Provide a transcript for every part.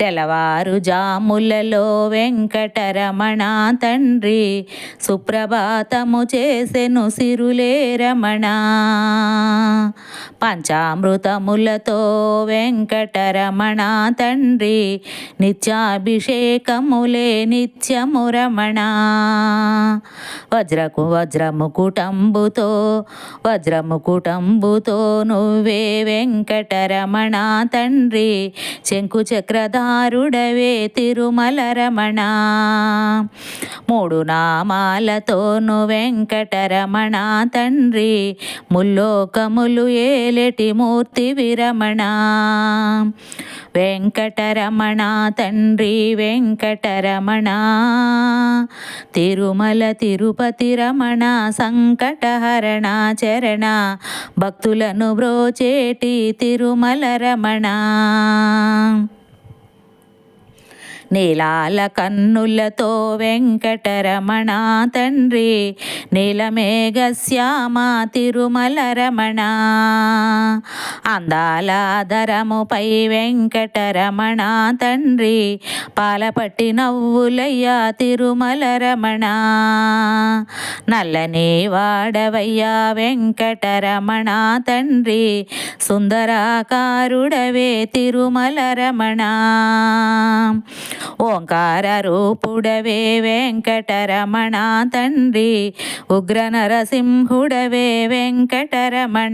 తెల్లవారుజాములలో వెంకటరమణ తండ్రి సుప్రభాతము చేసెను సిరులే రమణ. పంచామృతములతో వెంకటరమణ తండ్రి నిత్యాభిషేకములే నిత్యము రమణ. వజ్రకు వజ్రముకుటంబుతో వజ్రముకుటంబుతో నువ్వే వెంకటరమణ తండ్రి శంకు చక్రధారుడవే తిరుమల రమణ మూడు నామాలతోను వెంకటరమణ తండ్రి ముల్లోకములు ఏలటి మూర్తి విరమణ. వెంకటరమణ తండ్రి వెంకటరమణ. తిరుమల తిరుపతి రమణ సంకటహరణ చరణ. భక్తులను బ్రోచేటి తిరుమల రమణ. నీలాల కన్నులతో వెంకటరమణ తండ్రి నీలమేఘ శ్యామ తిరుమల రమణ అందాల ధరముపై వెంకటరమణ తండ్రి పాలపట్టి నవ్వులయ్య తిరుమల రమణ నల్లని వాడవయ్యా వెంకటరమణ తండ్రి సుందరాకారుడవే తిరుమల రమణ ఓంకార రూపుడవే వెంకటరమణ తండ్రి ఉగ్ర నరసింహుడవే వెంకటరమణ.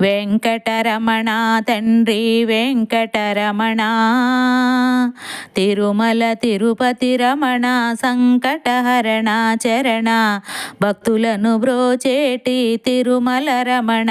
వెంకటరమణ తండ్రి వెంకటరమణ. తిరుమల తిరుపతి రమణ సంకటహరణ చరణ. భక్తులను బ్రోచేటి తిరుమల రమణ.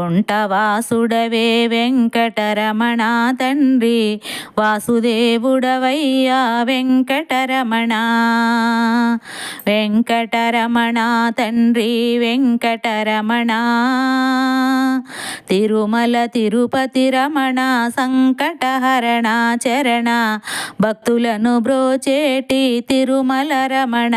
వైకుంఠవాసుడవే వెంకటరమణ తండ్రి. వాసుదేవుడవయ్యా వెంకటరమణ. వెంకటరమణ తండ్రి వెంకటరమణ. తిరుమల తిరుపతి రమణ సంకటహరణ చరణ. భక్తులను బ్రోచేటి తిరుమల రమణ.